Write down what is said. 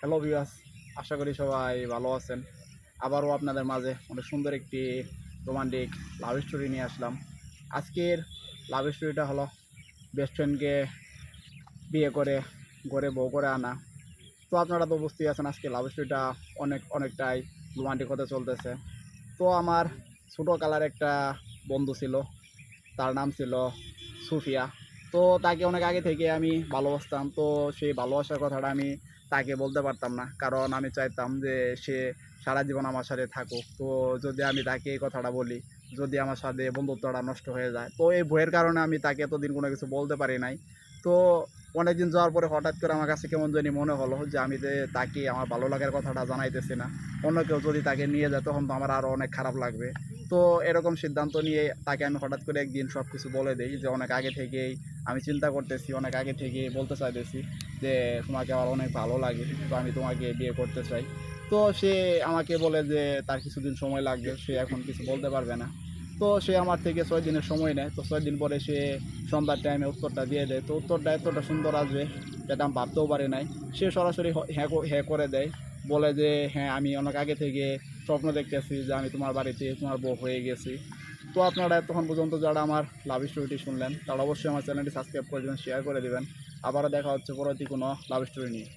Hello viewers আশা করি সবাই ভালো আছেন। আবারও আপনাদের মাঝে অনেক সুন্দর একটি রোমান্টিক লাভ স্টোরি নিয়ে আসলাম। আজকের লাভ স্টোরিটা হলো বেস্ট ফ্রেন্ডকে বিয়ে করে, ঘরে বউ করে আনা। তো আপনারা তো বুঝতেই আছেন, আজকে লাভ স্টোরিটা অনেক, অনেকটাই রোমান্টিক হতে চলতেছে। তো আমার ছোটো কালার একটা বন্ধু ছিল, তার নাম ছিল সুফিয়া। তো তাকে অনেক আগে থেকে আমি ভালোবাসতাম। তো সেই ভালোবাসার কথাটা আমি তাকে বলতে পারতাম না। কারণ আমি চাইতাম যে সে সারা জীবন আমার সাথে থাকুক। তো যদি আমি তাকে এই কথাটা বলি, যদি আমার সাথে বন্ধুত্বটা নষ্ট হয়ে যায়, তো এই ভয়ের কারণে আমি তাকে এতদিন কোনো কিছু বলতে পারি নাই। তো অনেকদিন যাওয়ার পরে হঠাৎ করে আমার কাছে কেমন জানি মনে হলো যে আমি যে তাকে আমার ভালো লাগার কথাটা জানাইতেছি না, অন্য কেউ যদি তাকে নিয়ে যায় তখন তো আমার আরও অনেক খারাপ লাগবে। তো এরকম সিদ্ধান্ত নিয়ে তাকে আমি হঠাৎ করে একদিন সব কিছু বলে দিই যে অনেক আগে থেকেই আমি চিন্তা করতেছি, অনেক আগে থেকে বলতে চাইতেছি যে তোমাকে আমার অনেক ভালো লাগে, তো আমি তোমাকে বিয়ে করতে চাই। তো সে আমাকে বলে যে তার কিছুদিন সময় লাগবে, সে এখন কিছু বলতে পারবে না। তো সে আমার থেকে ছয় দিনের সময় নেয়, তো ছয় দিন পরে সে সন্ধ্যার টাইমে উত্তরটা দিয়ে দেয়। তো উত্তরটা এতটা সুন্দর আসবে যেটা আমি ভাবতেও পারি নাই। সে সরাসরি হ্যাঁ হ্যাঁ করে দেয়, বলে যে হ্যাঁ আমি অনেক আগে থেকে স্বপ্ন দেখতেছি যে আমি তোমার বাড়িতে তোমার বউ হয়ে গেছি। তো আপনারা এতক্ষণ পর্যন্ত যারা আমার লাভ স্টোরিটি শুনলেন, তারা অবশ্যই আমার চ্যানেলটি সাবস্ক্রাইব করে দেবেন শেয়ার করে দেবেন। আবারও দেখা হচ্ছে পরবর্তী কোনো লাভ স্টোরি নিয়ে।